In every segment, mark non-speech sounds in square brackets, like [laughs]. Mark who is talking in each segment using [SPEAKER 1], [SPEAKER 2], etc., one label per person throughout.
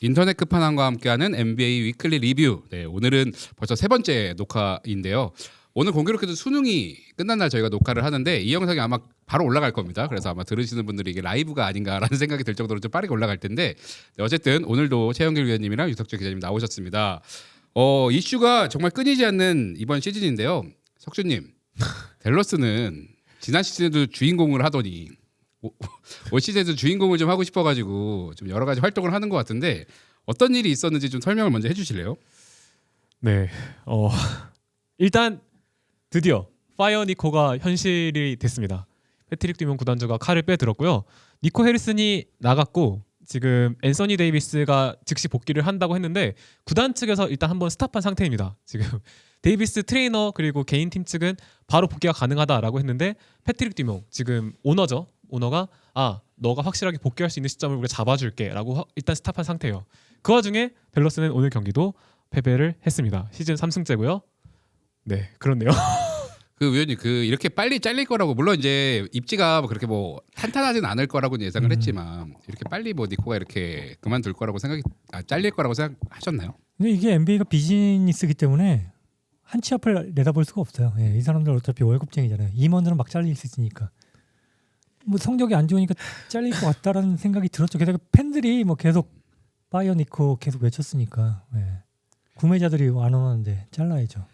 [SPEAKER 1] 인터넷 끝판왕과 함께하는 NBA 위클리 리뷰. 네, 오늘은 벌써 세 번째 녹화인데요. 오늘 공교롭게도 수능이 끝난 날 저희가 녹화를 하는데 이 영상이 아마 바로 올라갈 겁니다. 그래서 아마 들으시는 분들이 이게 라이브가 아닌가라는 [laughs] 생각이 들 정도로 좀 빠르게 올라갈 텐데 네, 어쨌든 오늘도 최영길 위원님이랑 유석주 기자님 나오셨습니다. 어, 이슈가 정말 끊이지 않는 이번 시즌인데요. 석주님, [laughs] 델러스는 지난 시즌에도 주인공을 하더니 오- 올 시즌에도 주인공을 좀 하고 싶어가지고 좀 여러 가지 활동을 하는 것 같은데 어떤 일이 있었는지 좀 설명을 먼저 해주실래요?
[SPEAKER 2] 네. 어 일단 드디어 파이어 니코가 현실이 됐습니다. 패트릭 듀먼 구단주가 칼을 빼들었고요. 니코 해리슨이 나갔고 지금 앤서니 데이비스가 즉시 복귀를 한다고 했는데 구단 측에서 일단 한번 스탑한 상태입니다. 지금 [laughs] 데이비스 트레이너 그리고 개인 팀 측은 바로 복귀가 가능하다라고 했는데 패트릭 듀몽 지금 오너죠. 오너가 아 너가 확실하게 복귀할 수 있는 시점을 우리가 잡아줄게라고 화- 일단 스탑한 상태예요. 그 와중에 벨러스는 오늘 경기도 패배를 했습니다. 시즌 3승째고요. 네 그렇네요. [laughs]
[SPEAKER 1] 그 위원님 그 이렇게 빨리 잘릴 거라고 물론 이제 입지가 뭐 그렇게 뭐 탄탄하진 않을 거라고 예상을
[SPEAKER 3] 음.
[SPEAKER 1] 했지만 이렇게 빨리 뭐 니코가 이렇게 그만둘 거라고 생각이 아, 잘릴 거라고 생각하셨나요?
[SPEAKER 3] 근데 이게 NBA가 비즈니스기 때문에 한 치 앞을 내다볼 수가 없어요. 예, 이 사람들 어차피 월급쟁이잖아요. 임원들은 막 잘릴 수 있으니까. 뭐 성적이 안 좋으니까 잘릴 것 같다라는 [laughs] 생각이 들었죠. 게다가 팬들이 뭐 계속 파이어 니코 계속 외쳤으니까 예. 구매자들이 안 오는데 잘라야죠.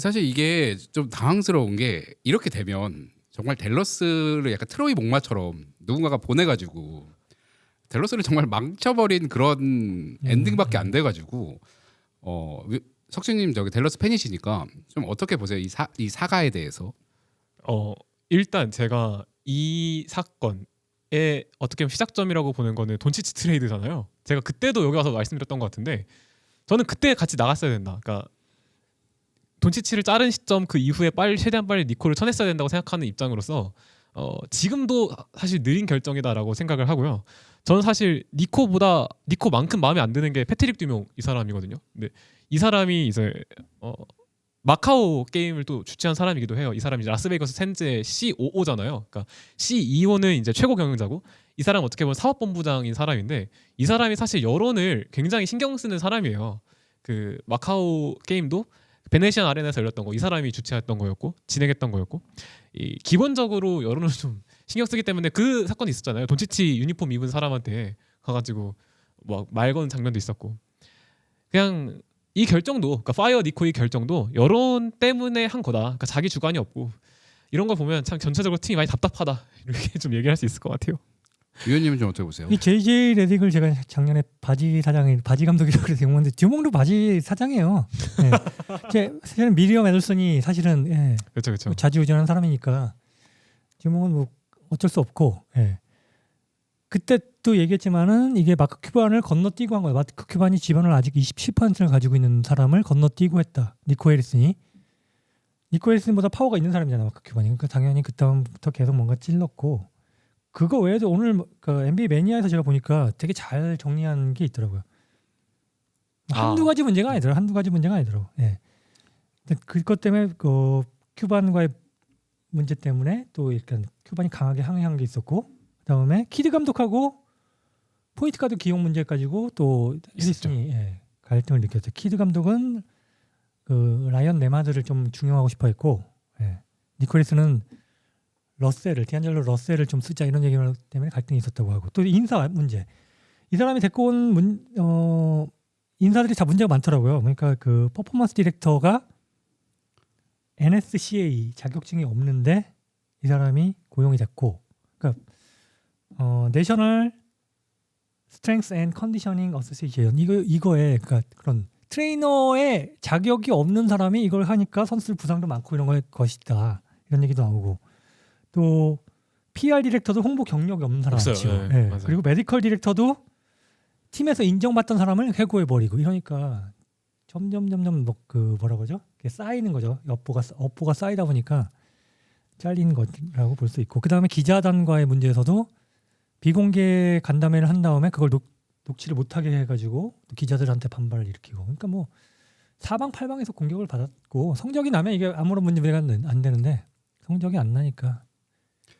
[SPEAKER 1] 사실 이게 좀 당황스러운 게 이렇게 되면 정말 델러스를 약간 트로이 목마처럼 누군가가 보내가지고 델러스를 정말 망쳐버린 그런 엔딩밖에 안 돼가지고 어 위- 석진님 저기 델러스 팬이시니까 좀 어떻게 보세요 이 사 이 사가에 대해서
[SPEAKER 2] 어 일단 제가 이 사건의 어떻게 보면 시작점이라고 보는 거는 돈치치 트레이드잖아요. 제가 그때도 여기 와서 말씀드렸던 것 같은데 저는 그때 같이 나갔어야 된다. 그러니까 돈치치를 자른 시점 그 이후에 빨리 최대한 빨리 니코를 쳐냈어야 된다고 생각하는 입장으로서 어, 지금도 사실 느린 결정이다라고 생각을 하고요. 저는 사실 니코보다 니코만큼 마음에 안 드는 게 패트릭 듀뇽 이 사람이거든요. 근데 이 사람이 이제 어, 마카오 게임을 또 주최한 사람이기도 해요. 이 사람이 이제 라스베이거스 샌즈의 COO잖아요. 그러니까 CEO는 이제 최고 경영자고 이 사람 은 어떻게 보면 사업본부장인 사람인데 이 사람이 사실 여론을 굉장히 신경 쓰는 사람이에요. 그 마카오 게임도 베네시안 아레나에서 열렸던 거 이 사람이 주최했던 거였고 진행했던 거였고 이 기본적으로 여론을 좀 신경 쓰기 때문에 그 사건이 있었잖아요. 돈치치 유니폼 입은 사람한테 가가지고 막말 거는 장면도 있었고 그냥 이 결정도 그러니까 파이어 니코의 결정도 여론 때문에 한 거다. 그러니까 자기 주관이 없고 이런 걸 보면 참 전체적으로 팀이 많이 답답하다 [laughs] 이렇게 좀 얘기할 수 있을 것 같아요.
[SPEAKER 1] 위원님은 좀 어떻게 보세요?
[SPEAKER 3] 이 JJ 레딕을 제가 작년에 바지 사장이 바지 감독이라고 그래서 용었는데 듀몽도 바지 사장이에요. 예. [laughs] 제 사실은 미리엄 에들슨이 사실은 예,
[SPEAKER 2] 그렇죠, 그렇죠.
[SPEAKER 3] 자지우지하는 사람이니까 듀몽은 뭐 어쩔 수 없고 예. 그때 또 얘기했지만은 이게 마크 큐반을 건너뛰고 한 거예요. 마크 큐반이 지번을 아직 27%를 가지고 있는 사람을 건너뛰고 했다. 니코 해리슨이 니코 해리슨보다 파워가 있는 사람이잖아 마크 큐반이. 그러니까 당연히 그 다음부터 계속 뭔가 찔렀고 그거 외에도 오늘 뭐- 그 NBA 매니아에서 제가 보니까 되게 잘 정리한 게 있더라고요.
[SPEAKER 2] 아.
[SPEAKER 3] 한두 가지 문제가 아니더라. 한두 가지 문제가 아니더라고. 예. 근데 그것 때문에 그 큐반과의 문제 때문에 또 약간 큐반이 강하게 항의한 게 있었고 그다음에 키드 감독하고 포인트 가드 기용 문제 가지고 또. 해리슨이 예, 갈등을 느꼈죠. 키드 감독은 그 라이언 네마드를 좀 중용하고 싶어 했고 예. 니콜리스는 러셀을 디안젤로 러셀을 좀 쓰자 이런 얘기 때문에 갈등이 있었다고 하고 또 인사 문제 이 사람이 데리고 온 문, 어, 인사들이 다 문제가 많더라고요. 그러니까 그 퍼포먼스 디렉터가 NSCA 자격증이 없는데 이 사람이 고용이 됐고, 그러니까 어, 내셔널 스트렝스 앤 컨디셔닝 어소시에이션 이거 이거에 그러니까 그런 트레이너의 자격이 없는 사람이 이걸 하니까 선수들 부상도 많고 이런 걸 것이다 이런 얘기도 나오고 또 PR 디렉터도 홍보 경력이 없는 사람
[SPEAKER 2] 없어요. 네,
[SPEAKER 3] 예.
[SPEAKER 2] 맞아요.
[SPEAKER 3] 그리고 메디컬 디렉터도 팀에서 인정받던 사람을 해고해 버리고 이러니까 점점 점점 뭐 그 뭐라 그러죠? 그게 쌓이는 거죠. 업보가 업보가 쌓이다 보니까 잘린 거라고 볼 수 있고 그 다음에 기자단과의 문제에서도 비공개 간담회를 한 다음에 그걸 녹, 녹취를 못하게 해가지고 또 기자들한테 반발을 일으키고 그러니까 뭐 사방팔방에서 공격을 받았고 성적이 나면 이게 아무런 문제가 안, 안 되는데 성적이 안 나니까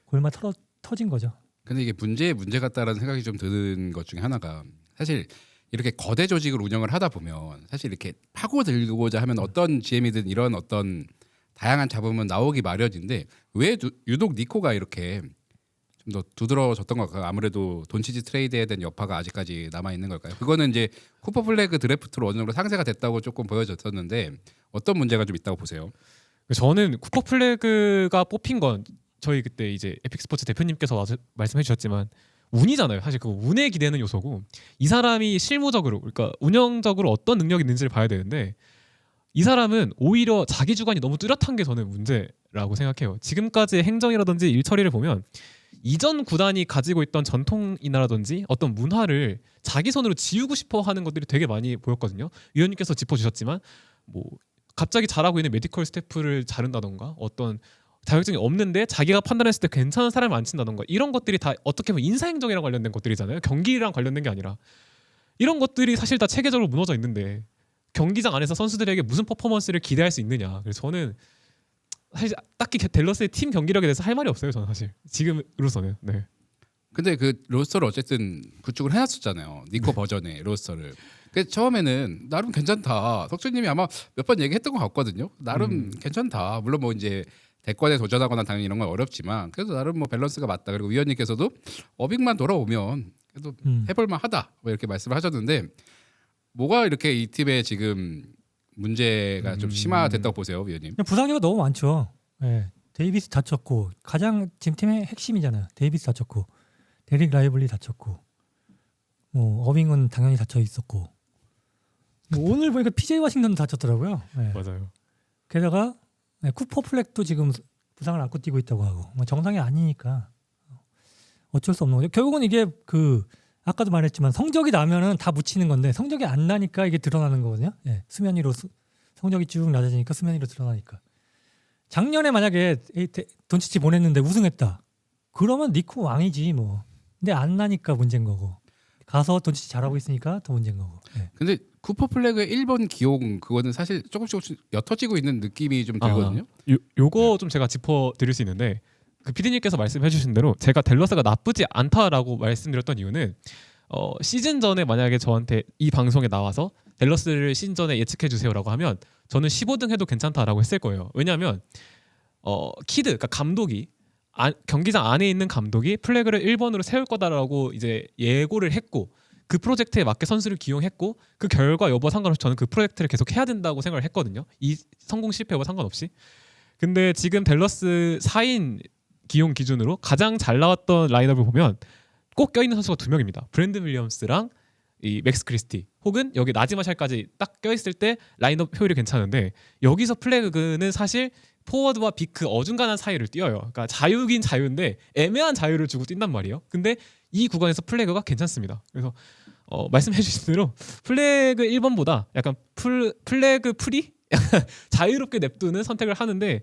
[SPEAKER 3] 골마 털어 터진 거죠.
[SPEAKER 1] 근데 이게 문제의 문제 같다라는 생각이 좀 드는 것 중에 하나가 사실 이렇게 거대 조직을 운영을 하다 보면 사실 이렇게 파고들고자 하면 어떤 GM이든 이런 어떤 다양한 잡음은 나오기 마련인데 왜 두- 유독 니코가 이렇게 좀 더 두드러졌던 걸까요? 아무래도 돈치지 트레이드에 대한 여파가 아직까지 남아 있는 걸까요? 그거는 이제 쿠퍼 플래그 드래프트로 어느 정도 상세가 됐다고 조금 보여졌었는데 어떤 문제가 좀 있다고 보세요?
[SPEAKER 2] 저는 쿠퍼 플래그가 뽑힌 건 저희 그때 이제 에픽 스포츠 대표님께서 말씀해 주셨지만 운이잖아요. 사실 그 운에 기대는 요소고 이 사람이 실무적으로 그러니까 운영적으로 어떤 능력이 있는지를 봐야 되는데 이 사람은 오히려 자기 주관이 너무 뚜렷한 게 저는 문제라고 생각해요. 지금까지의 행정이라든지 일 처리를 보면 이전 구단이 가지고 있던 전통이나라든지 어떤 문화를 자기 손으로 지우고 싶어 하는 것들이 되게 많이 보였거든요. 위원님께서 짚어주셨지만 뭐 갑자기 잘하고 있는 메디컬 스태프를 자른다던가 어떤 자격증이 없는데 자기가 판단했을 때 괜찮은 사람을 안 친다던가 이런 것들이 다 어떻게 보면 인사행정이랑 관련된 것들이잖아요. 경기랑 관련된 게 아니라 이런 것들이 사실 다 체계적으로 무너져 있는데 경기장 안에서 선수들에게 무슨 퍼포먼스를 기대할 수 있느냐. 그래서 저는 사실 딱히 델러스의 팀 경기력에 대해서 할 말이 없어요. 저는 사실 지금으로서는 네.
[SPEAKER 1] 근데 그 로스터를 어쨌든 구축을 해놨었잖아요. 니코 버전의 로스터를. 그 처음에는 나름 괜찮다. 석준님이 아마 몇 번 얘기했던 것 같거든요. 나름
[SPEAKER 2] 음.
[SPEAKER 1] 괜찮다. 물론 뭐 이제 대권에 도전하거나 당연히 이런 건 어렵지만 그래도 나름 뭐 밸런스가 맞다. 그리고 위원님께서도 어빙만 돌아오면 그래도
[SPEAKER 3] 음.
[SPEAKER 1] 해볼만 하다. 뭐 이렇게 말씀을 하셨는데 뭐가 이렇게 이 팀에 지금 문제가 좀
[SPEAKER 2] 음.
[SPEAKER 1] 심화됐다고 보세요, 위원님?
[SPEAKER 3] 부상자가 너무 많죠. 예. 데이비스 다쳤고 가장 지금 팀의 핵심이잖아요. 데이비스 다쳤고 데릭 라이블리 다쳤고 뭐 어빙은 당연히 다쳐 있었고 뭐 [laughs] 오늘 보니까 PJ 워싱턴도 다쳤더라고요. 예.
[SPEAKER 2] 맞아요.
[SPEAKER 3] 게다가 네, 쿠퍼 플렉도 지금 부상을 안고 뛰고 있다고 하고 뭐 정상이 아니니까 어쩔 수 없는 거죠. 결국은 이게 그 아까도 말했지만 성적이 나면은 다 묻히는 건데 성적이 안 나니까 이게 드러나는 거거든요. 예, 수면 위로 수- 성적이 쭉 낮아지니까 수면 위로 드러나니까. 작년에 만약에 돈치치 보냈는데 우승했다. 그러면 니코 왕이지 뭐. 근데 안 나니까 문제인 거고. 가서 돈치치 잘하고 있으니까 더 문제인 거고. 예.
[SPEAKER 1] 근데 쿠퍼 플래그의 1번 기용 그거는 사실 조금씩 조금씩 옅어지고 있는 느낌이 좀 들거든요.
[SPEAKER 2] 요, 요거 좀 제가 짚어 드릴 수 있는데 그 피디님께서 말씀해 주신 대로 제가 델러스가 나쁘지 않다라고 말씀드렸던 이유는 어, 시즌 전에 만약에 저한테 이 방송에 나와서 델러스를 시즌 전에 예측해 주세요라고 하면 저는 15등 해도 괜찮다라고 했을 거예요. 왜냐하면 어, 키드 그러니까 감독이 아, 경기장 안에 있는 감독이 플래그를 1번으로 세울 거다라고 이제 예고를 했고 그 프로젝트에 맞게 선수를 기용했고 그 결과 여부와 상관없이 저는 그 프로젝트를 계속 해야 된다고 생각을 했거든요. 이 성공 실패와 상관없이. 근데 지금 댈러스 4인 기용 기준으로 가장 잘 나왔던 라인업을 보면 꼭 껴있는 선수가 두 명입니다. 브랜든 윌리엄스랑 이 맥스 크리스티 혹은 여기 나지마 샬까지 딱 껴있을 때 라인업 효율이 괜찮은데 여기서 플래그는 사실 포워드와 비크 어중간한 사이를 뛰어요. 그러니까 자유긴 자유인데 애매한 자유를 주고 뛴단 말이에요. 근데 이 구간에서 플래그가 괜찮습니다. 그래서 어, 말씀해 주신 대로 플래그 1번보다 약간 풀, 플래그 프리? [laughs] 자유롭게 냅두는 선택을 하는데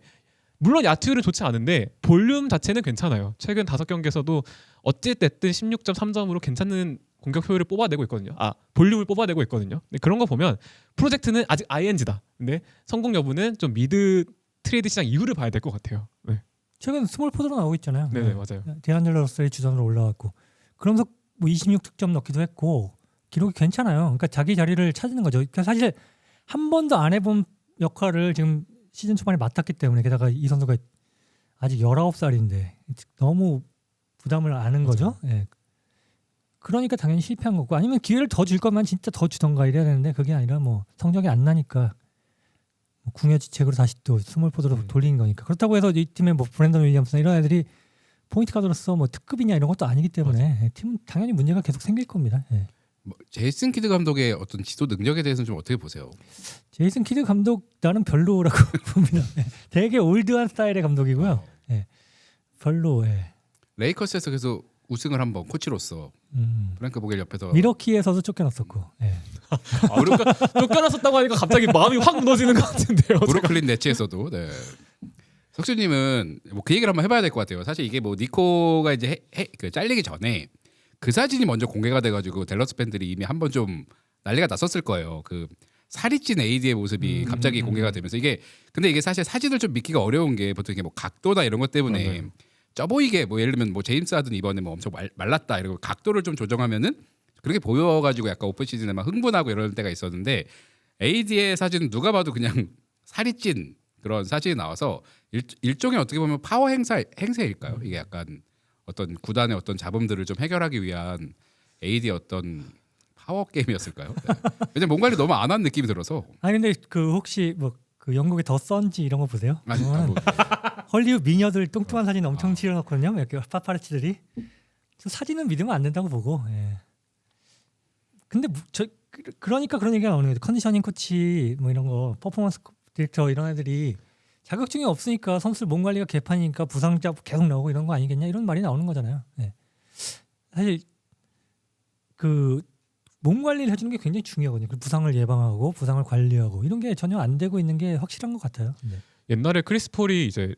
[SPEAKER 2] 물론 야투율은 좋지 않은데 볼륨 자체는 괜찮아요. 최근 다섯 경기에서도 어찌 됐든 16.3점으로 괜찮은 공격 효율을 뽑아내고 있거든요. 아 볼륨을 뽑아내고 있거든요. 근데 그런 거 보면 프로젝트는 아직 ING다. 근데 성공 여부는 좀 미드 트레이드 시장 이후를 봐야 될 것 같아요. 네,
[SPEAKER 3] 최근 스몰 포드로 나오고 있잖아요.
[SPEAKER 2] 네, 네
[SPEAKER 3] 예.
[SPEAKER 2] 맞아요.
[SPEAKER 3] 데안젤러 러셀이 주전으로 올라왔고 그러면서 뭐 26득점 넣기도 했고 기록이 괜찮아요. 그러니까 자기 자리를 찾는 거죠. 그러니까 사실 한 번도 안 해본 역할을 지금 시즌 초반에 맡았기 때문에 게다가 이 선수가 아직 19살인데 너무 부담을 아는 거죠. 예. 그러니까 당연히 실패한 거고 아니면 기회를 더 줄 거면 진짜 더 주던가 이래야 되는데 그게 아니라 뭐 성적이 안 나니까 뭐 궁여지책으로 다시 또 스몰 포드로
[SPEAKER 2] 음.
[SPEAKER 3] 돌리는 거니까 그렇다고 해서 이 팀의 뭐 브랜던 윌리엄스나 이런 애들이 포인트 가드로서 뭐 특급이냐 이런 것도 아니기 때문에 예, 팀은 당연히 문제가 계속 생길 겁니다. 예.
[SPEAKER 1] 뭐 제이슨 키드 감독의 어떤 지도 능력에 대해서는 좀 어떻게 보세요?
[SPEAKER 3] 제이슨 키드 감독 나는 별로라고 [laughs] 봅니다. 예. 되게 올드한 스타일의 감독이고요. 별로. 예.
[SPEAKER 1] 레이커스에서 계속 우승을 한번 코치로서
[SPEAKER 3] 음.
[SPEAKER 1] 프랭크 보겔 옆에서
[SPEAKER 3] 미러키에서도 쫓겨났었고. 예. [laughs]
[SPEAKER 2] 아, 그러니까 쫓겨났었다고 하니까 갑자기 마음이 확 무너지는 것 같은데요.
[SPEAKER 1] 브루클린 네츠에서도 네. 석주님은 뭐 그 얘기를 한번 해봐야 될 것 같아요. 사실 이게 뭐 니코가 이제 해, 해- 그 잘리기 전에 그 사진이 먼저 공개가 돼가지고 델러스 팬들이 이미 한 번 좀 난리가 났었을 거예요. 그 살이 찐 AD의 모습이
[SPEAKER 2] 음,
[SPEAKER 1] 갑자기
[SPEAKER 2] 음,
[SPEAKER 1] 공개가 되면서 이게 근데 이게 사실 사진을 좀 믿기가 어려운 게 보통 이게 뭐 각도나 이런 것 때문에
[SPEAKER 2] 맞아요.
[SPEAKER 1] 쪄 보이게 뭐 예를 들면 뭐 제임스 하든 이번에 뭐 엄청 말, 말랐다 이러고 각도를 좀 조정하면은 그렇게 보여가지고 약간 오픈 시즌에 막 흥분하고 이럴 때가 있었는데 AD의 사진은 누가 봐도 그냥 [laughs] 살이 찐 그런 사진이 나와서 일, 일종의 어떻게 보면 파워 행사 행세일까요? 이게 약간 어떤 구단의 어떤 잡음들을 좀 해결하기 위한 AD의 어떤 파워 게임이었을까요? 네. 왜냐면 몸 관리 너무 안 한 느낌이 들어서
[SPEAKER 3] 아니 근데 그 혹시 뭐 그 영국의 더 선지 이런 거 보세요?
[SPEAKER 1] 아니, 아,
[SPEAKER 3] 그거는
[SPEAKER 1] 뭐,
[SPEAKER 3] 홀리우드 미녀들 뚱뚱한 사진 엄청
[SPEAKER 1] 아.
[SPEAKER 3] 치러놓거든요. 이렇게 파파라치들이 저 사진은 믿으면 안 된다고 보고. 예. 근데 무- 저 그- 그러니까 그런 얘기가 나오는 거죠. 컨디셔닝 코치 뭐 이런 거 퍼포먼스 디렉터 이런 애들이 자격증이 없으니까 선수 몸 관리가 개판이니까 부상자 계속 나오고 이런 거 아니겠냐 이런 말이 나오는 거잖아요. 예. 사실 그 몸 관리를 해주는 게 굉장히 중요하거든요. 그 부상을 예방하고 부상을 관리하고 이런 게 전혀 안 되고 있는 게 확실한 것 같아요. 네.
[SPEAKER 2] 옛날에 크리스 폴이 이제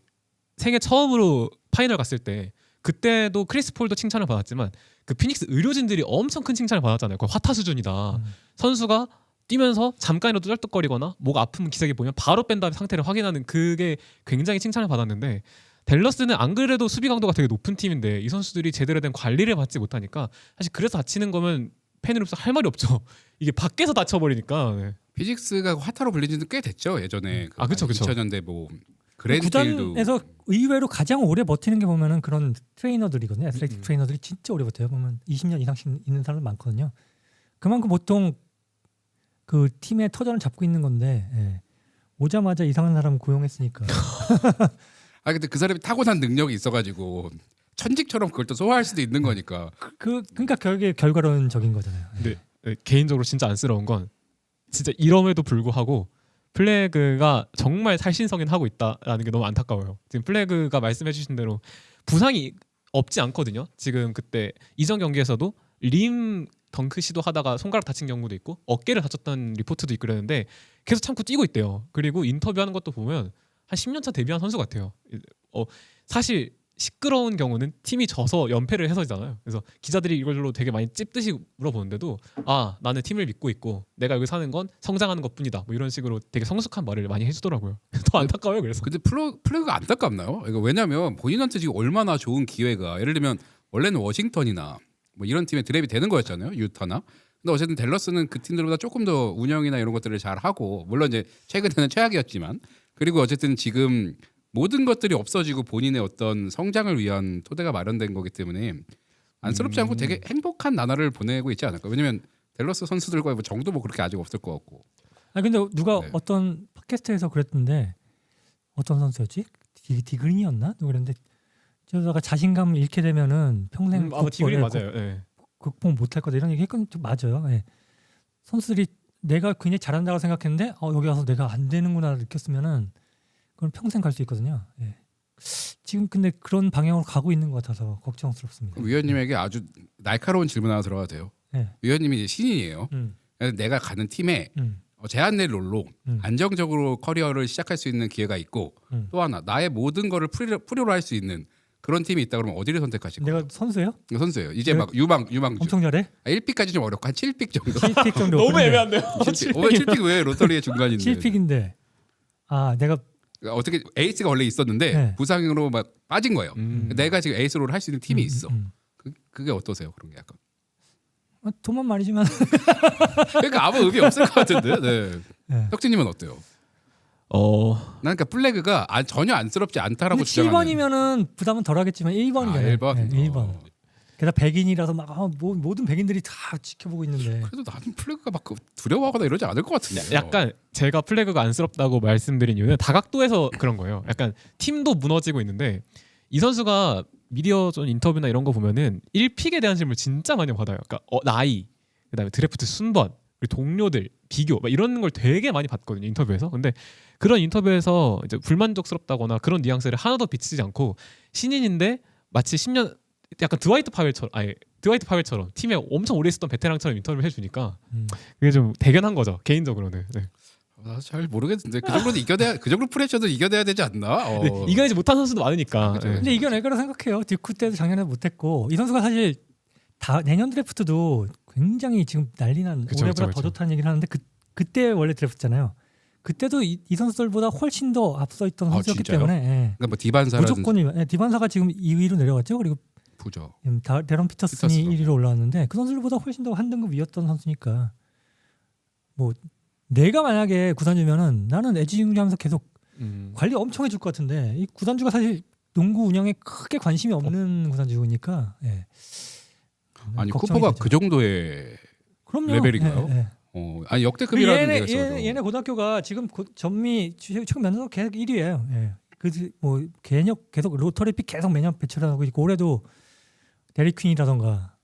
[SPEAKER 2] 생애 처음으로 파이널 갔을 때 그때도 크리스 폴도 칭찬을 받았지만 그 피닉스 의료진들이 엄청 큰 칭찬을 받았잖아요. 그 화타 수준이다.
[SPEAKER 3] 음.
[SPEAKER 2] 선수가 뛰면서 잠깐이라도 쩔뚝거리거나 목 아픈 기색이 보면 바로 뺀 다음에 상태를 확인하는 그게 굉장히 칭찬을 받았는데 댈러스는 안 그래도 수비 강도가 되게 높은 팀인데 이 선수들이 제대로 된 관리를 받지 못하니까 사실 그래서 다치는 거면 팬으로서 할 말이 없죠. [laughs] 이게 밖에서 다쳐버리니까 네.
[SPEAKER 1] 피직스가 화타로 불린 지는 꽤 됐죠 예전에.
[SPEAKER 2] 아, 그쵸, 그쵸.
[SPEAKER 1] 2000년대 뭐
[SPEAKER 3] 구단에서 의외로 가장 오래 버티는 게 보면은 그런 트레이너들이거든요. 애슬레틱
[SPEAKER 2] 음.
[SPEAKER 3] 트레이너들이 진짜 오래 버텨요. 보면 20년 이상씩 있는 사람 많거든요. 그만큼 보통 그 팀의 터전을 잡고 있는 건데 예. 오자마자 이상한 사람 고용했으니까 [laughs]
[SPEAKER 1] 아 근데 그 사람이 타고난 능력이 있어가지고 천직처럼 그걸 또 소화할 수도 있는 거니까.
[SPEAKER 3] 그 그러니까 결국에 결과론적인 거잖아요. 예.
[SPEAKER 2] 근데 네, 개인적으로 진짜 안쓰러운 건 진짜 이럼에도 불구하고 플래그가 정말 살신성인 하고 있다라는 게 너무 안타까워요. 지금 플래그가 말씀해주신 대로 부상이 없지 않거든요. 지금 그때 이전 경기에서도 림 덩크 시도하다가 손가락 다친 경우도 있고 어깨를 다쳤다는 리포트도 있고 그랬는데 계속 참고 뛰고 있대요. 그리고 인터뷰하는 것도 보면 한 10년 차 데뷔한 선수 같아요. 어, 사실 시끄러운 경우는 팀이 져서 연패를 해서잖아요. 그래서 기자들이 이걸로 되게 많이 찝듯이 물어보는데도 아 나는 팀을 믿고 있고 내가 여기 사는 건 성장하는 것뿐이다. 뭐 이런 식으로 되게 성숙한 말을 많이 해주더라고요. [laughs] 더 안타까워요. 그래서
[SPEAKER 1] 근데 플러, 플래그가 안타깝나요? 이거 왜냐면 본인한테 지금 얼마나 좋은 기회가 예를 들면 원래는 워싱턴이나 뭐 이런 팀에 드랩이 되는 거였잖아요 유타나. 근데 어쨌든 댈러스는 그 팀들보다 조금 더 운영이나 이런 것들을 잘 하고 물론 이제 최근에는 최악이었지만 그리고 어쨌든 지금 모든 것들이 없어지고 본인의 어떤 성장을 위한 토대가 마련된 거기 때문에 안쓰럽지 않고
[SPEAKER 2] 음.
[SPEAKER 1] 되게 행복한 나날을 보내고 있지 않을까? 왜냐면 댈러스 선수들과 뭐 정도 뭐 그렇게 아직 없을 것 같고.
[SPEAKER 3] 아 근데 누가
[SPEAKER 1] 네.
[SPEAKER 3] 어떤 팟캐스트에서 그랬던데 어떤 선수였지? 디, 디그린이었나? 누구 그랬는데 저다가 자신감을 잃게 되면은 평생
[SPEAKER 2] 음, 아마 디그린
[SPEAKER 3] 극복-
[SPEAKER 2] 맞아요. 예.
[SPEAKER 3] 극복 못할 거다 이런 얘기 했건 좀 맞아요. 예. 선수들이 내가 굉장히 잘한다고 생각했는데 어, 여기 와서 내가 안 되는구나 느꼈으면은 그건 평생 갈 수 있거든요. 예. 지금 근데 그런 방향으로 가고 있는 것 같아서 걱정스럽습니다.
[SPEAKER 1] 위원님에게 아주 날카로운 질문 하나 들어가도 돼요.
[SPEAKER 3] 네.
[SPEAKER 1] 위원님이 이제 신인이에요.
[SPEAKER 3] 음,
[SPEAKER 1] 그래서 내가 가는 팀에
[SPEAKER 3] 음,
[SPEAKER 1] 어, 제한 내 롤로
[SPEAKER 3] 음.
[SPEAKER 1] 안정적으로 커리어를 시작할 수 있는 기회가 있고
[SPEAKER 3] 음.
[SPEAKER 1] 또 하나 나의 모든 거를 프리로, 프리로 할 수 있는 그런 팀이 있다 그러면 어디를 선택하실 거예요?
[SPEAKER 3] 내가 선수예요?
[SPEAKER 1] 선수예요. 이제
[SPEAKER 3] 내가
[SPEAKER 1] 막 유망 유망주.
[SPEAKER 3] 엄청 잘해?
[SPEAKER 1] 아, 1픽까지 좀 어렵고 한 7픽 정도.
[SPEAKER 3] 7픽 정도. [laughs]
[SPEAKER 2] 너무 애매한데요.
[SPEAKER 1] 7픽. 어, 7픽 왜 로터리의 중간인데?
[SPEAKER 3] 7픽인데 아 내가
[SPEAKER 1] 어떻게 에이스가 원래 있었는데
[SPEAKER 3] 네.
[SPEAKER 1] 부상으로 막 빠진 거예요.
[SPEAKER 2] 음.
[SPEAKER 1] 내가 지금 에이스로 할 수 있는 팀이
[SPEAKER 3] 음,
[SPEAKER 1] 있어.
[SPEAKER 3] 음,
[SPEAKER 1] 그, 그게 어떠세요? 그런 게 약간.
[SPEAKER 3] 음. 어, 돈만 말이지만 [laughs]
[SPEAKER 1] 그러니까 아무 의미 없을 것 같은데. 네.
[SPEAKER 3] 네.
[SPEAKER 1] 혁진님은 어때요?
[SPEAKER 2] 어
[SPEAKER 1] 난 그러니까 플래그가 아, 전혀 안쓰럽지 않다라고 주장하는
[SPEAKER 3] 7번이면은 부담은 덜하겠지만 1번이잖아요.
[SPEAKER 1] 아, 1번.
[SPEAKER 3] 네, 1번. 게다가 백인이라서 막 아, 뭐, 모든 백인들이 다 지켜보고 있는데
[SPEAKER 1] 그래도 나는 플래그가 막 그 두려워하거나 이러지 않을 것 같은데.
[SPEAKER 2] 약간 제가 플래그가 안쓰럽다고 말씀드린 이유는 다각도에서 그런 거예요. 약간 팀도 무너지고 있는데 이 선수가 미디어 전 인터뷰나 이런 거 보면은 1픽에 대한 질문을 진짜 많이 받아요. 그러니까 어, 나이, 그다음에 드래프트 순번, 동료들 비교 막 이런 걸 되게 많이 받거든요 인터뷰에서. 근데 그런 인터뷰에서 이제 불만족스럽다거나 그런 뉘앙스를 하나도 비치지 않고 신인인데 마치 10년 약간 드와이트 파웰처럼 아예 드와이트 파웰처럼 팀에 엄청 오래 있었던 베테랑처럼 인터뷰를 해주니까
[SPEAKER 3] 음.
[SPEAKER 2] 그게 좀 대견한 거죠 개인적으로는. 네.
[SPEAKER 1] 아, 잘 모르겠는데 그 정도는 이겨내야 그 정도 프레셔도 이겨내야 되지 않나? 어.
[SPEAKER 2] 네, 이겨내지 못한 선수도 많으니까.
[SPEAKER 1] 그죠.
[SPEAKER 2] 네.
[SPEAKER 3] 근데 이겨낼 거라 생각해요. 듀크 때도 작년에 못했고 이 선수가 사실 다 내년 드래프트도 굉장히 지금 난리난
[SPEAKER 2] 그쵸,
[SPEAKER 3] 올해보다
[SPEAKER 2] 그쵸,
[SPEAKER 3] 더
[SPEAKER 2] 그쵸.
[SPEAKER 3] 좋다는 얘기를 하는데 그 그때 원래 드래프트잖아요. 그때도 이, 이 선수들보다 훨씬 더 앞서 있던
[SPEAKER 1] 아,
[SPEAKER 3] 선수였기
[SPEAKER 1] 진짜요?
[SPEAKER 3] 때문에 예.
[SPEAKER 1] 그러니까 뭐 디반사라든지
[SPEAKER 3] 무조건 이- 예, 디반사가 지금 2위로 내려갔죠. 그리고
[SPEAKER 1] 부죠.
[SPEAKER 3] 지금 다, 데런 피터슨이
[SPEAKER 1] 피터스가.
[SPEAKER 3] 1위로 올라왔는데 그 선수들보다 훨씬 더 한 등급 위였던 선수니까 뭐 내가 만약에 구단주면은 나는 애지중지하면서 계속
[SPEAKER 2] 음.
[SPEAKER 3] 관리 엄청 해줄 것 같은데 이 구단주가 사실 농구 운영에 크게 관심이 없는 구단주니까 예.
[SPEAKER 1] 아니
[SPEAKER 3] 걱정이
[SPEAKER 1] 쿠퍼가
[SPEAKER 3] 되죠.
[SPEAKER 1] 그 정도의
[SPEAKER 3] 그럼요.
[SPEAKER 1] 레벨인가요?
[SPEAKER 3] 예, 예.
[SPEAKER 1] 어 아니
[SPEAKER 3] 그
[SPEAKER 1] 역대급이라는
[SPEAKER 3] 얘네,
[SPEAKER 1] 있어요.
[SPEAKER 3] 얘네, 얘네 고등학교가 지금 고, 전미 최근 몇년 계속 1위예요. 예. 그뭐 계속 계속 로터리 픽 계속 매년 배출하고 있고 올해도 데리 퀸이라던가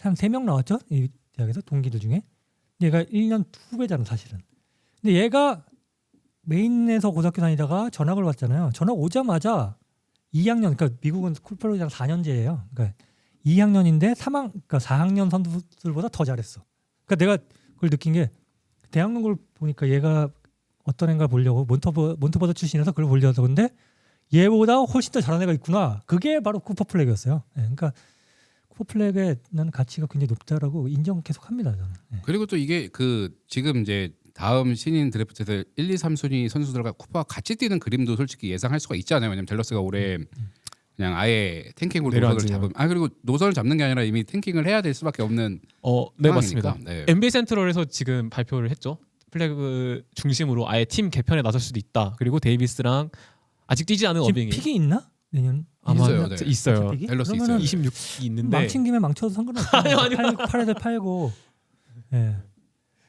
[SPEAKER 3] 한세명 나왔죠 이 대학에서 동기들 중에 얘가 1년 후배잖아 사실은. 근데 얘가 메인에서 고등학교 다니다가 전학을 왔잖아요. 전학 오자마자 2학년 그러니까 미국은 쿨펠로장 4년제예요. 그러니까 2학년인데 3학 그러니까 4학년 선수들보다 더 잘했어. 그러니까 내가 그걸 느낀 게 대학 농구를 보니까 얘가 어떤 애인가 보려고 몬터버 몬터버드 출신에서 그걸 보려고 근데 얘보다 훨씬 더 잘하는 애가 있구나. 그게 바로 쿠퍼 플렉이었어요. 예, 그러니까 쿠퍼 플렉의 난 가치가 굉장히 높다라고 인정 계속합니다 저는. 예.
[SPEAKER 1] 그리고 또 이게 그 지금 이제 다음 신인 드래프트에서 1, 2, 3순위 선수들과 쿠퍼가 같이 뛰는 그림도 솔직히 예상할 수가 있잖아요. 왜냐면 델러스가 올해 그냥 아예 탱킹으로 노선을
[SPEAKER 2] 내려앉으면.
[SPEAKER 1] 잡음. 아 그리고 노선을 잡는 게 아니라 이미 탱킹을 해야 될 수밖에 없는
[SPEAKER 2] 어, 네
[SPEAKER 1] 상황이니까.
[SPEAKER 2] 맞습니다.
[SPEAKER 1] 네.
[SPEAKER 2] NBA 센트럴에서 지금 발표를 했죠. 플래그 중심으로 아예 팀 개편에 나설 수도 있다. 그리고 데이비스랑 아직 뛰지 않은
[SPEAKER 3] 지금
[SPEAKER 2] 어빙이
[SPEAKER 3] 픽이 있나 내년?
[SPEAKER 2] 아마
[SPEAKER 1] 있어요, 네.
[SPEAKER 2] 있어요.
[SPEAKER 3] 픽이?
[SPEAKER 1] 앨러스
[SPEAKER 3] 그러면은
[SPEAKER 1] 있어요.
[SPEAKER 2] 26이 있는데
[SPEAKER 3] 망친 김에 망쳐도 상관없어.
[SPEAKER 2] 아니요, 아니요.
[SPEAKER 3] 팔, 돼 팔고. 예.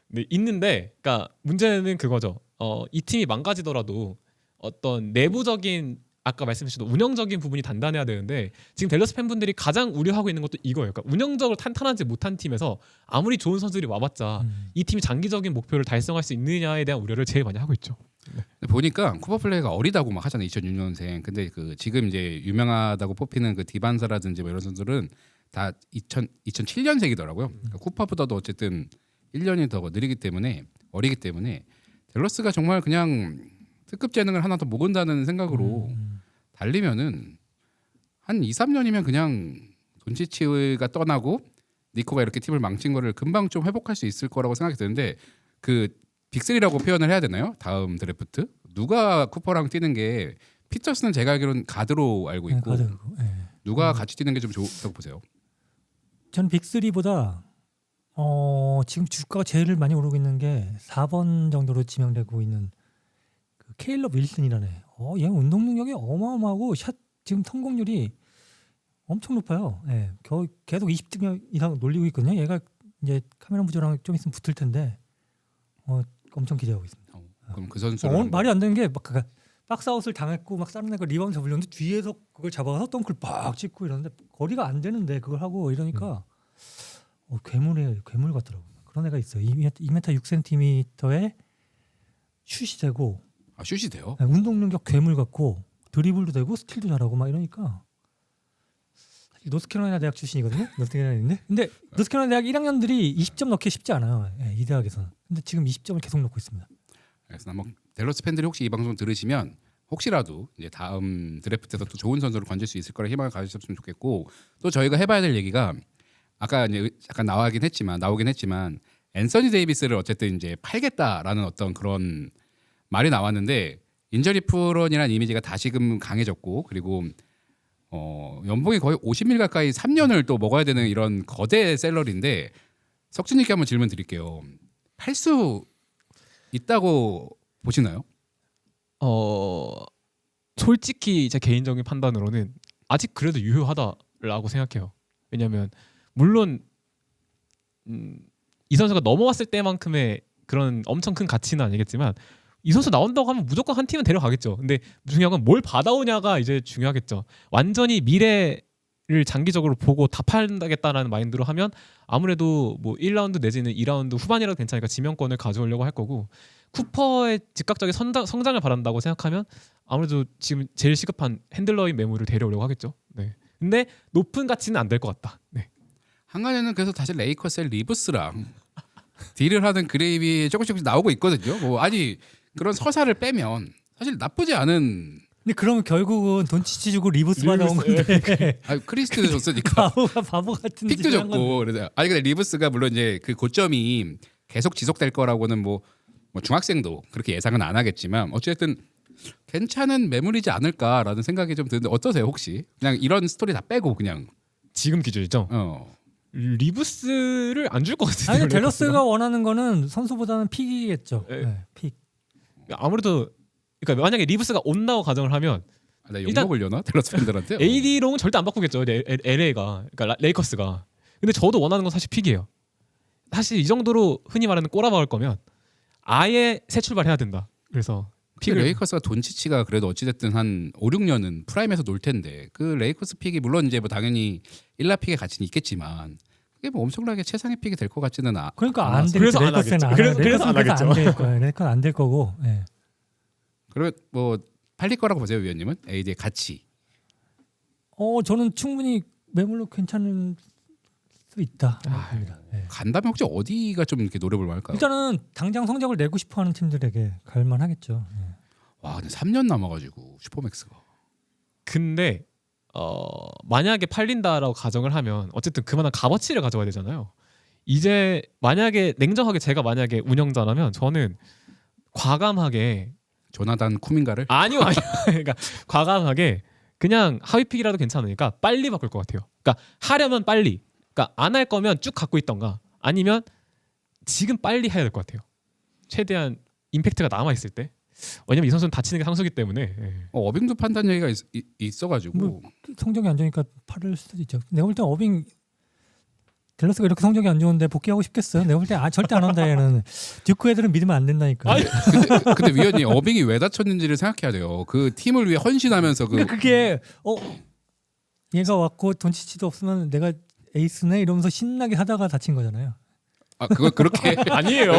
[SPEAKER 2] 네, 있는데 그러니까 문제는 그거죠. 어, 이 팀이 망가지더라도 어떤 내부적인 아까 말씀하신 운영적인 부분이 단단해야 되는데 지금 델러스 팬분들이 가장 우려하고 있는 것도 이거예요. 그러니까 운영적으로 탄탄하지 못한 팀에서 아무리 좋은 선수들이 와봤자
[SPEAKER 3] 음.
[SPEAKER 2] 이 팀이 장기적인 목표를 달성할 수 있느냐에 대한 우려를 제일 많이 하고 있죠.
[SPEAKER 1] 근데 보니까 쿠퍼 플레이가 어리다고 막 하잖아요. 2006년생. 근데 그 지금 이제 유명하다고 뽑히는 그 디반사라든지 뭐 이런 선수들은 다 2000, 2007년생이더라고요. 그러니까 쿠퍼보다도 어쨌든 1년이 더 느리기 때문에 어리기 때문에 델러스가 정말 그냥 특급 재능을 하나 더 모은다는 생각으로
[SPEAKER 3] 음.
[SPEAKER 1] 달리면은 한 2, 3년이면 그냥 돈치치가 떠나고 니코가 이렇게 팀을 망친 거를 금방 좀 회복할 수 있을 거라고 생각이 드는데 그 빅3라고 표현을 해야 되나요? 다음 드래프트 누가 쿠퍼랑 뛰는 게 피터스는 제가 알기로는 가드로 알고
[SPEAKER 3] 예,
[SPEAKER 1] 있고
[SPEAKER 3] 가드 그거. 예.
[SPEAKER 1] 누가 같이 뛰는 게 좀 좋다고 보세요?
[SPEAKER 3] 저는 빅3보다 어, 지금 주가가 제일 많이 오르고 있는 게 4번 정도로 지명되고 있는 그 케일럽 윌슨이라는 애. 어, 얘 운동 능력이 어마어마하고 샷 지금 성공률이 엄청 높아요. 예. 겨, 계속 20등 이상 놀리고 있거든요. 얘가 이제 카메라 부조랑 좀 있으면 붙을 텐데 어, 엄청 기대하고 있습니다.
[SPEAKER 1] 어, 그럼 그 선수를
[SPEAKER 3] 어,
[SPEAKER 1] 한번-
[SPEAKER 3] 말이 안 되는 게막 그 박스아웃을 당했고 막 다른 애가 리바운드 잡으려는데 뒤에서 그걸 잡아서 덩크를 빡 찍고 이러는데 거리가 안 되는데 그걸 하고 이러니까 어, 괴물이 괴물 같더라고. 그런 애가 있어. 2m, 2m 6cm에 슛이 되고
[SPEAKER 1] 아 슛이 돼요?
[SPEAKER 3] 네, 운동 능력 괴물 같고 드리블도 되고 스틸도 잘하고 막 이러니까 노스캐롤라이나 대학 출신이거든요. 노스캐롤라이나인데 근데 노스캐롤라이나 대학 1학년들이 20점 넣기 쉽지 않아요. 예, 이 대학에서는. 근데 지금 20점을 계속 넣고 있습니다.
[SPEAKER 1] 그래서 한번 델러스 팬들이 혹시 이 방송 들으시면 혹시라도 이제 다음 드래프트에서 또 좋은 선수를 건질 수 있을 거라 희망을 가지셨으면 좋겠고 또 저희가 해봐야 될 얘기가 아까 이제 약간 나와긴 했지만 나오긴 했지만 앤서니 데이비스를 어쨌든 이제 팔겠다라는 어떤 그런 말이 나왔는데 인저리 프론이라는 이미지가 다시금 강해졌고 그리고 어 연봉이 거의 50밀 가까이 3년을 또 먹어야 되는 이런 거대 셀러리인데 석진님께 한번 질문 드릴게요. 팔 수 있다고 보시나요?
[SPEAKER 2] 어 솔직히 제 개인적인 판단으로는 아직 그래도 유효하다라고 생각해요. 왜냐하면 물론 음, 이 선수가 넘어왔을 때만큼의 그런 엄청 큰 가치는 아니겠지만 이 선수 나온다고 하면 무조건 한 팀은 데려가겠죠. 근데 중요한 건 뭘 받아오냐가 이제 중요하겠죠. 완전히 미래를 장기적으로 보고 다 팔겠다라는 마인드로 하면 아무래도 뭐 1라운드 내지는 2라운드 후반이라도 괜찮으니까 지명권을 가져오려고 할 거고 쿠퍼의 즉각적인 성장, 성장을 바란다고 생각하면 아무래도 지금 제일 시급한 핸들러인 매물을 데려오려고 하겠죠. 네. 근데 높은 가치는 안 될 것 같다. 네.
[SPEAKER 1] 한간에는 그래서 다시 레이커스의 리브스랑 [laughs] 딜을 하는 그레이비 조금씩 나오고 있거든요. 뭐 아니 그런 서사를 빼면 사실 나쁘지 않은
[SPEAKER 3] 근데 그러면 결국은 돈치치 주고 리브스 받아온 건데 [laughs]
[SPEAKER 1] 아 크리스트도 줬으니까
[SPEAKER 3] 바보가 바보 같은
[SPEAKER 1] 픽도. 줬고 그래서 아니 근데 리브스가 물론 이제 그 고점이 계속 지속될 거라고는 뭐, 뭐 중학생도 그렇게 예상은 안 하겠지만 어쨌든 괜찮은 매물이지 않을까라는 생각이 좀 드는데 어떠세요 혹시 그냥 이런 스토리 다 빼고 그냥
[SPEAKER 2] 지금 기준이죠.
[SPEAKER 1] 어.
[SPEAKER 2] 리브스를 안 줄 것 같은데.
[SPEAKER 3] 아니. 델러스가 원하는 거는 선수보다는 픽이겠죠.
[SPEAKER 2] 예.
[SPEAKER 3] 네, 픽.
[SPEAKER 2] 아무래도 그러니까 만약에 리브스가 온다고 가정을 하면
[SPEAKER 1] 아, 나욕
[SPEAKER 2] 일단-
[SPEAKER 1] 먹으려나 델러스 팬들한테? 어.
[SPEAKER 2] AD롱은 절대 안 바꾸겠죠. L- LA가 그러니까 라- 레이커스가. 근데 저도 원하는 건 사실 픽이에요. 사실 이 정도로 흔히 말하는 꼬라박을 거면 아예 새 출발해야 된다. 그래서
[SPEAKER 1] 픽
[SPEAKER 2] 픽을
[SPEAKER 1] 레이커스가 돈치치가 그래도 어찌됐든 한 5, 6년은 프라임에서 놀 텐데 그 레이커스 픽이 물론 이제 뭐 당연히 1라 픽의 가치는 있겠지만 그게 뭐 엄청나게 최상의 픽이 될 것 같지는 아,
[SPEAKER 3] 그러니까. 안 될.
[SPEAKER 2] 그래서 안
[SPEAKER 3] 레이커스는
[SPEAKER 2] 하겠죠.
[SPEAKER 3] 안
[SPEAKER 2] 그래서-
[SPEAKER 3] 할-
[SPEAKER 2] 그래서 안 하겠죠.
[SPEAKER 3] 안될 거예요. 레이커는 안될 거고. 예.
[SPEAKER 1] 그리고 뭐 팔릴 거라고 보세요 위원님은 AD의 가치
[SPEAKER 3] 어 저는 충분히 매물로 괜찮을 수 있다.
[SPEAKER 2] 아.
[SPEAKER 3] 예.
[SPEAKER 1] 간다면 혹시 어디가 좀 이렇게 노려볼 만할까요?
[SPEAKER 3] 일단은 당장 성적을 내고 싶어하는 팀들에게 갈만하겠죠. 예.
[SPEAKER 1] 와 근데 3년 남아가지고 슈퍼맥스가
[SPEAKER 2] 근데 어 만약에 팔린다라고 가정을 하면 어쨌든 그만한 값어치를 가져가야 되잖아요. 이제 만약에 냉정하게 제가 만약에 운영자라면 저는 과감하게
[SPEAKER 1] 조나단 쿠민가를
[SPEAKER 2] 아니요 아니요 [laughs] 그러니까 과감하게 그냥 하위픽이라도 괜찮으니까 빨리 바꿀 것 같아요. 그러니까 하려면 빨리. 그러니까 안 할 거면 쭉 갖고 있던가 아니면 지금 빨리 해야 될 것 같아요. 최대한 임팩트가 남아 있을 때. 왜냐면 이 선수는 다치는 게 상수기 때문에. 예.
[SPEAKER 1] 어, 어빙도 판단 얘기가 있, 어가지고
[SPEAKER 3] 뭐, 성적이 안 좋으니까 팔을 수도 있죠. 내가 볼때 어빙 델러스가 이렇게 성적이 안 좋은데 복귀하고 싶겠어요. 내가 볼 때 아, 절대 안 한다 얘는. 듀크 애들은 믿으면 안 된다니까.
[SPEAKER 2] 아니, [laughs]
[SPEAKER 1] 근데, 근데 위원님 어빙이 왜 다쳤는지를 생각해야 돼요. 그 팀을 위해 헌신하면서 그
[SPEAKER 3] 그러니까 그게 어 얘가 왔고 돈치치도 없으면 내가 에이스네 이러면서 신나게 하다가 다친 거잖아요.
[SPEAKER 1] 아, 그거 그렇게 [laughs]
[SPEAKER 2] 아니에요.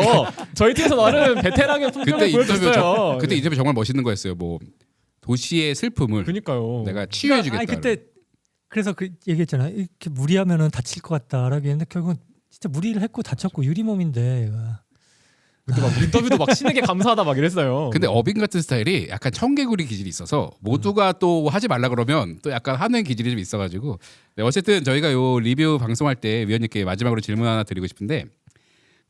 [SPEAKER 2] 저희 팀에서 나름 [laughs] 베테랑의
[SPEAKER 1] 그때
[SPEAKER 2] 품격을
[SPEAKER 1] 인터뷰
[SPEAKER 2] 보여줬어요.
[SPEAKER 1] 저, 그때 인터뷰 정말 멋있는 거였어요. 뭐 도시의 슬픔을
[SPEAKER 2] 그니까요.
[SPEAKER 1] 내가 치유해주겠다.
[SPEAKER 3] 아니 그때 그래서 그 얘기했잖아. 이렇게 무리하면은 다칠 것 같다라고 했는데 결국은 진짜 무리를 했고 다쳤고 유리몸인데 얘가.
[SPEAKER 2] 그때 막 인터뷰도 막 신에게 감사하다 막 이랬어요.
[SPEAKER 1] 근데 어빙 같은 스타일이 약간 청개구리 기질이 있어서 모두가 또 하지 말라 그러면 또 약간 하는 기질이 좀 있어가지고 네, 어쨌든 저희가 요 리뷰 방송할 때 위원님께 마지막으로 질문 하나 드리고 싶은데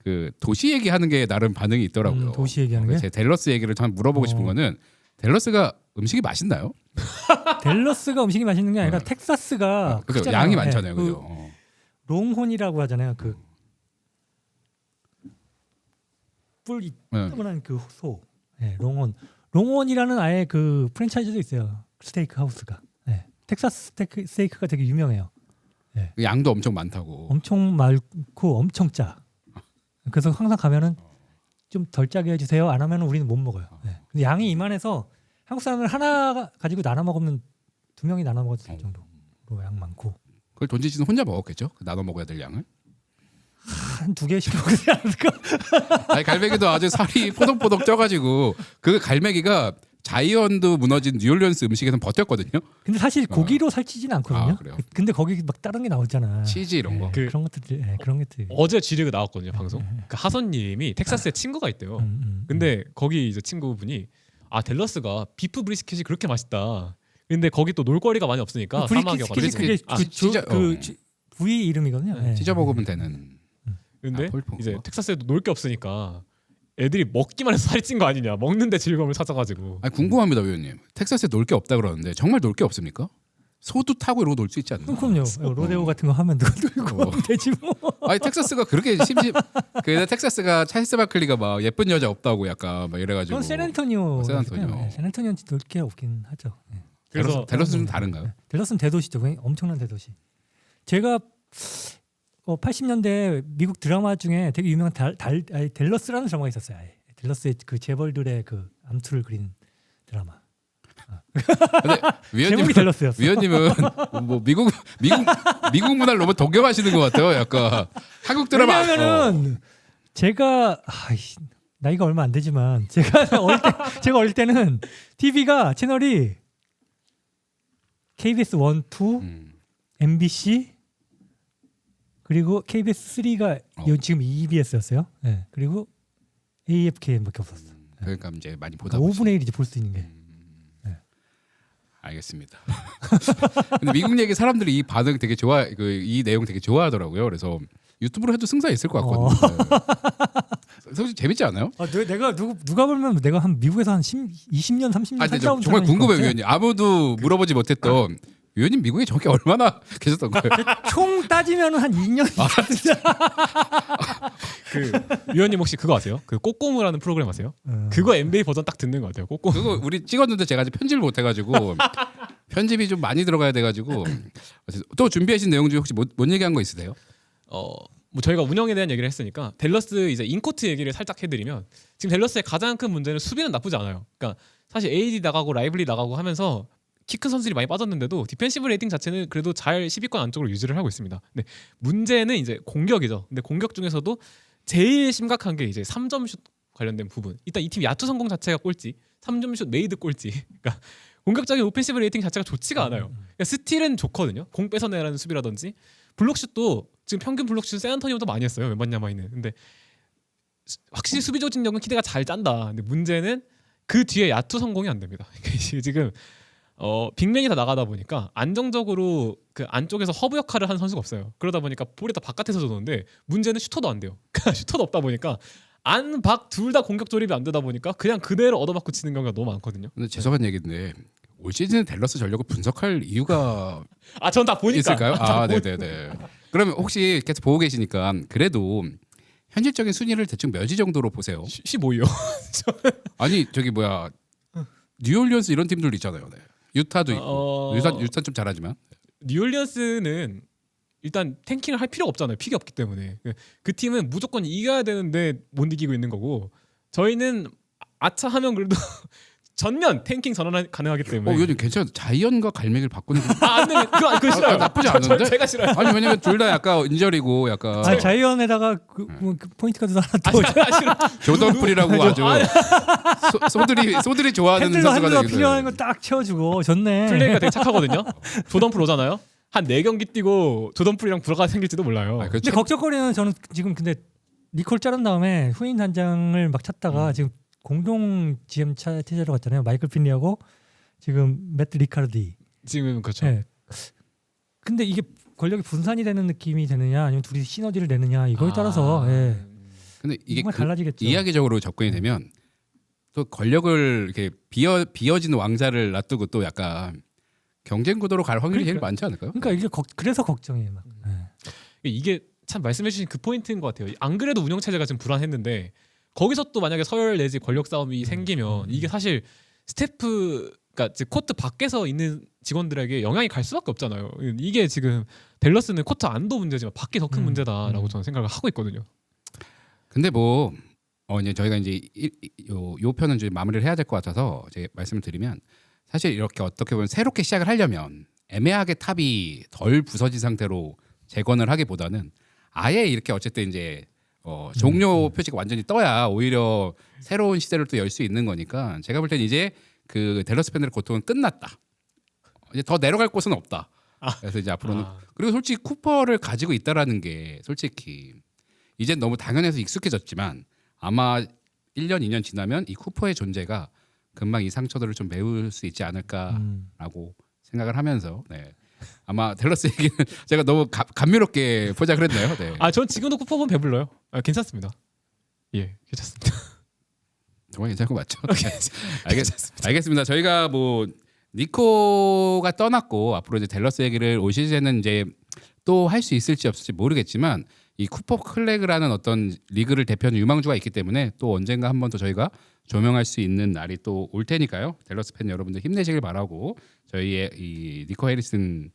[SPEAKER 1] 그 도시 얘기하는 게 나름 반응이 있더라고요.
[SPEAKER 3] 음, 도시 얘기하는 게?
[SPEAKER 1] 제 델러스 얘기를 참 물어보고 싶은
[SPEAKER 3] 어.
[SPEAKER 1] 거는 델러스가 음식이 맛있나요? [laughs]
[SPEAKER 3] 델러스가 음식이 맛있는 게 아니라
[SPEAKER 1] 네.
[SPEAKER 3] 텍사스가
[SPEAKER 1] 그죠?
[SPEAKER 3] 크잖아요.
[SPEAKER 1] 양이
[SPEAKER 3] 예,
[SPEAKER 1] 많잖아요,
[SPEAKER 3] 그
[SPEAKER 1] 그죠? 어.
[SPEAKER 3] 롱혼이라고 하잖아요. 그뿔
[SPEAKER 1] 네.
[SPEAKER 3] 이따만한 그 소. 예, 롱혼. 롱혼이라는 아예 그 프랜차이즈도 있어요. 스테이크 하우스가. 예. 텍사스 스테이크, 스테이크가 되게 유명해요.
[SPEAKER 1] 그 양도 엄청 많다고.
[SPEAKER 3] 엄청 많고 엄청 짜. 그래서 항상 가면은 좀 덜 짜게 해주세요. 안 하면 우리는 못 먹어요. 예. 근데 양이 이만해서 한국 사람들 하나 가지고 나눠 먹으면 두 명이 나눠 먹을
[SPEAKER 1] 어.
[SPEAKER 3] 정도로 양 많고
[SPEAKER 1] 그걸 돈지 씨는 혼자 먹었겠죠? 그 나눠 먹어야 될 양을.
[SPEAKER 3] 한 두개 시켜 먹지 않을까?
[SPEAKER 1] 아니 갈매기도 아주 살이 포덕포덕 쪄가지고 그 갈매기가 자이언트 무너진 뉴올리언스 음식에선 버텼거든요.
[SPEAKER 3] 근데 사실 고기로 살찌진 않거든요.
[SPEAKER 1] 아, 그래요?
[SPEAKER 3] 그- 근데 거기 막 다른 게 나오잖아.
[SPEAKER 1] 치즈 이런 거.
[SPEAKER 3] 예,
[SPEAKER 2] 그-
[SPEAKER 3] 그 런 것들 예, 그런 것들.
[SPEAKER 2] 어제 지리가 나왔거든요 방송. 그 하선님이 텍사스에 친구가 있대요.
[SPEAKER 3] 음, 음,
[SPEAKER 2] 근데 거기 이제 친구분이 아 델러스가 비프 브리스켓이 그렇게 맛있다. 근데 거기 또 놀거리가 많이 없으니까
[SPEAKER 3] 그
[SPEAKER 2] 사막이어가지고.
[SPEAKER 3] 브리킷 그게
[SPEAKER 2] 아,
[SPEAKER 3] 그, 조,
[SPEAKER 1] 찢어-
[SPEAKER 3] 그
[SPEAKER 1] 어.
[SPEAKER 3] 지- 부위 이름이거든요. 예.
[SPEAKER 1] 찢어 먹으면 되는.
[SPEAKER 2] 근데
[SPEAKER 1] 아, 폴포.
[SPEAKER 2] 이제 텍사스에도 놀 게 없으니까 애들이 먹기만 해서 살이 찐 거 아니냐. 먹는데 즐거움을 찾아가지고.
[SPEAKER 1] 아니 궁금합니다, 위원님. 텍사스에 놀 게 없다 그러는데 정말 놀 게 없습니까? 소도 타고 이러고 놀 수 있지 않나?
[SPEAKER 3] 그럼 그럼요. 로데오 같은 거 하면 누가 놀고
[SPEAKER 1] 어. [laughs]
[SPEAKER 3] 되지 뭐.
[SPEAKER 1] 아니 텍사스가 그렇게 심심. 그 텍사스가 찰스 바클리가 막 예쁜 여자 없다고 약간 막 이래가지고.
[SPEAKER 3] 그건 샌안토니오.
[SPEAKER 1] 어, 샌안토니오.
[SPEAKER 3] 네, 샌안토니오는 놀게 없긴 하죠. 예.
[SPEAKER 2] 그래서
[SPEAKER 1] 델러스 좀 다른가요?
[SPEAKER 3] 델러스는 대도시죠. 그냥 엄청난 대도시. 제가 어, 80년대 미국 드라마 중에 되게 유명한 달, 달 아니, 델러스라는 드라마가 있었어요. 아예. 델러스의 그 재벌들의 그 암투를 그린 드라마.
[SPEAKER 1] 근데 [laughs] 위원님
[SPEAKER 3] 제목이 델러스였어.
[SPEAKER 1] 위원님은 뭐 미국 미국 미국 문화를 너무 동경하시는 것 같아요. 약간 한국 드라마. 어.
[SPEAKER 3] 왜냐하면은 제가 아이씨, 나이가 얼마 안 되지만 제가 [laughs] 어릴 때 제가 어릴 때는 TV가 채널이 KBS 1, 2,
[SPEAKER 1] 음.
[SPEAKER 3] MBC 그리고 KBS 3가
[SPEAKER 1] 어.
[SPEAKER 3] 지금 EBS였어요. 네. 그리고 AFK밖에 없었어.
[SPEAKER 1] 그러니까 이제 많이 보다 보시.
[SPEAKER 3] 5분의 1이지 볼수 있는 게.
[SPEAKER 1] 알겠습니다. [laughs] 근데 미국 얘기 사람들이 이 반응 되게 좋아, 그 이 내용 되게 좋아하더라고요. 그래서 유튜브로 해도 승사 있을 것 같거든요. 네. 솔직히 재밌지 않아요?
[SPEAKER 3] 아, 내- 내가 누구 누가 보면 내가 한 미국에서 한 10, 20년 30년
[SPEAKER 1] 아, 근데
[SPEAKER 3] 살다
[SPEAKER 1] 저,
[SPEAKER 3] 온
[SPEAKER 1] 정말
[SPEAKER 3] 같아.
[SPEAKER 1] 위원님. 아무도 물어보지 못했던 위원님 미국에 정확히 얼마나 [laughs] 계셨던 거예요?
[SPEAKER 3] 총 따지면 한 2년
[SPEAKER 2] 그 위원님 혹시 그거 아세요? 그 꼬꼬무라는 프로그램 아세요?
[SPEAKER 3] 어.
[SPEAKER 2] 그거 NBA 버전 딱 듣는 것 같아요. 꼬꼬무.
[SPEAKER 1] 그거 우리 찍었는데 제가 아직 편집을 못 해가지고 편집이 좀 많이 들어가야 돼가지고 또 준비하신 내용 중에 혹시 못, 못 얘기한 거 있으세요?
[SPEAKER 2] 어, 뭐 저희가 운영에 대한 얘기를 했으니까 댈러스 이제 인코트 얘기를 살짝 해드리면 지금 댈러스의 가장 큰 문제는 수비는 나쁘지 않아요. 그러니까 사실 AD 나가고 라이블리 나가고 하면서 키 큰 선수들이 많이 빠졌는데도 디펜시브 레이팅 자체는 그래도 잘 10위권 안쪽으로 유지를 하고 있습니다. 근데 문제는 이제 공격이죠. 근데 공격 중에서도 제일 심각한 게 이제 3점 슛 관련된 부분. 일단 이 팀 야투 성공 자체가 꼴찌, 3점 슛 메이드 꼴찌. 그러니까 공격적인 오펜시브 레이팅 자체가 좋지가 않아요. 그러니까 스틸은 좋거든요. 공 뺏어내라는 수비라든지 블록슛도 지금 평균 블록슛 세안토니보다 많이 했어요. 왼반 야마이는. 근데 수- 확실히 수비 조직력은 키드가 잘 짠다. 근데 문제는 그 뒤에 야투 성공이 안 됩니다. [laughs] 지금 어 빅맨이 다 나가다 보니까 안정적으로 그 안쪽에서 허브 역할을 하는 선수가 없어요. 그러다 보니까 볼이 다 바깥에서 줬는데 문제는 슈터도 안 돼요. [laughs] 슈터도 없다 보니까 안 박 둘 다 공격 조립이 안 되다 보니까 그냥 그대로 얻어맞고 치는 경우가 너무 많거든요.
[SPEAKER 1] 근데 죄송한 얘기인데 올 시즌 댈러스 전력을 분석할 이유가 [laughs]
[SPEAKER 2] 아 전 다 보니까
[SPEAKER 1] 있을까요? 아, 네네네. 그러면 혹시 계속 보고 계시니까 그래도 현실적인 순위를 대충 몇위 정도로 보세요?
[SPEAKER 2] 15위요. [laughs]
[SPEAKER 1] 아니 저기 뭐야 뉴올리언스 이런 팀들 있잖아요. 네. 유타도 있고.
[SPEAKER 2] 어...
[SPEAKER 1] 유타 유타 좀 잘하지만.
[SPEAKER 2] 뉴올리언스는 일단 탱킹을 할 필요가 없잖아요. 픽이 없기 때문에. 그- 그 팀은 무조건 이겨야 되는데 못 이기고 있는 거고. 저희는 아차 하면 그래도 [laughs] 전면 탱킹 전환 가능하기 때문에
[SPEAKER 1] 어 요즘 괜찮아 자이언과 갈매기를 바꾸는 게
[SPEAKER 2] 아, 안 되면 그거 그거 싫어요.
[SPEAKER 1] 아, 나쁘지
[SPEAKER 2] 저- 저-
[SPEAKER 1] 않은데?
[SPEAKER 2] 제가 싫어요.
[SPEAKER 1] 아니 왜냐면 둘 다 약간 인절이고 약간
[SPEAKER 3] 아, 자이언에다가 그, 뭐, 그 포인트 카드도 하나 더
[SPEAKER 2] 아, 싫어.
[SPEAKER 1] 조던풀이라고 아주 소, 소들이 소들이 좋아하는
[SPEAKER 3] 핸들러
[SPEAKER 1] 선수가
[SPEAKER 3] 핸들러
[SPEAKER 1] 되기도
[SPEAKER 3] 필요한. 거 딱 채워주고 좋네.
[SPEAKER 2] 플레이가 되게 착하거든요. [laughs] 조던풀 오잖아요. 한 네 경기 뛰고 조던풀이랑 불화가 생길지도 몰라요.
[SPEAKER 1] 아,
[SPEAKER 3] 근데
[SPEAKER 1] 그렇죠.
[SPEAKER 3] 걱정거리는 저는 지금 근데 니콜 자른 다음에 후임 단장을 막 찾다가 지금 공동 GM 차 체제로 갔잖아요. 마이클 핀리하고 지금 매트 리카르디.
[SPEAKER 2] 지금 그렇죠.
[SPEAKER 3] 예. 근데 이게 권력이 분산이 되는 느낌이 되느냐 아니면 둘이 시너지를 내느냐 이거에 따라서
[SPEAKER 2] 아,
[SPEAKER 3] 예.
[SPEAKER 1] 근데 이게
[SPEAKER 3] 정말
[SPEAKER 1] 그
[SPEAKER 3] 달라지겠죠.
[SPEAKER 1] 이야기적으로 접근이 되면 또 권력을 이렇게 비어 비어진 왕자를 놔두고 또 약간 경쟁 구도로 갈 확률이 제일
[SPEAKER 3] 그러니까.
[SPEAKER 1] 많지 않을까요?
[SPEAKER 3] 그러니까 이게 걱- 그래서 걱정이에요. 막. 예.
[SPEAKER 2] 이게 참 말씀해주신 그 포인트인 것 같아요. 안 그래도 운영 체제가 지금 불안했는데 거기서 또 만약에 서열 내지 권력 싸움이 생기면 이게 사실 스태프 그러니까 즉 코트 밖에서 있는 직원들에게 영향이 갈 수밖에 없잖아요. 이게 지금 댈러스는 코트 안도 문제지만 밖이 더 큰
[SPEAKER 3] 음,
[SPEAKER 2] 문제다라고
[SPEAKER 3] 음.
[SPEAKER 2] 저는 생각을 하고 있거든요.
[SPEAKER 1] 근데 뭐 어, 이제 저희가 이제 이, 이- 요, 요 편은 이제 마무리를 해야 될 것 같아서 이제 말씀을 드리면 사실 이렇게 어떻게 보면 새롭게 시작을 하려면 애매하게 탑이 덜 부서진 상태로 재건을 하기보다는 아예 이렇게 어쨌든 이제 어, 종료 표시가 완전히 떠야 오히려 새로운 시대를 또 열 수 있는 거니까 제가 볼 땐 이제 그 델러스 팬들의 고통은 끝났다. 이제 더 내려갈 곳은 없다. 그래서 이제 앞으로는
[SPEAKER 2] 아.
[SPEAKER 1] 그리고 솔직히 쿠퍼를 가지고 있다라는 게 솔직히 이젠 너무 당연해서 익숙해졌지만 아마 1년 2년 지나면 이 쿠퍼의 존재가 금방 이 상처들을 좀 메울 수 있지 않을까라고
[SPEAKER 3] 음.
[SPEAKER 1] 생각을 하면서 네. 아마 델러스 얘기는 [laughs] 제가 너무 감, 감미롭게 포장을 했나요? 네.
[SPEAKER 2] 아, 전 지금도 쿠퍼 보면 배불러요. 아, 괜찮습니다. 예, 괜찮습니다. [laughs]
[SPEAKER 1] 정말 괜찮은 거 맞죠? [laughs] 알겠, 알겠습니다. 저희가 뭐 니코가 떠났고 앞으로 이제 델러스 얘기를 올 시즌에는 이제 또 할 수 있을지 없을지 모르겠지만 이 쿠퍼 클래그라는 어떤 리그를 대표하는 유망주가 있기 때문에 또 언젠가 한 번 더 저희가 조명할 수 있는 날이 또 올 테니까요. 델러스 팬 여러분들 힘내시길 바라고 저희의 이 니코 해리슨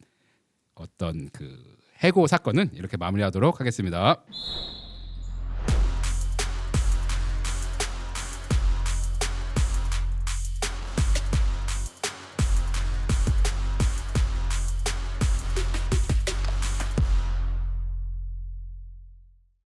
[SPEAKER 1] 어떤 그 해고 사건은 이렇게 마무리하도록 하겠습니다.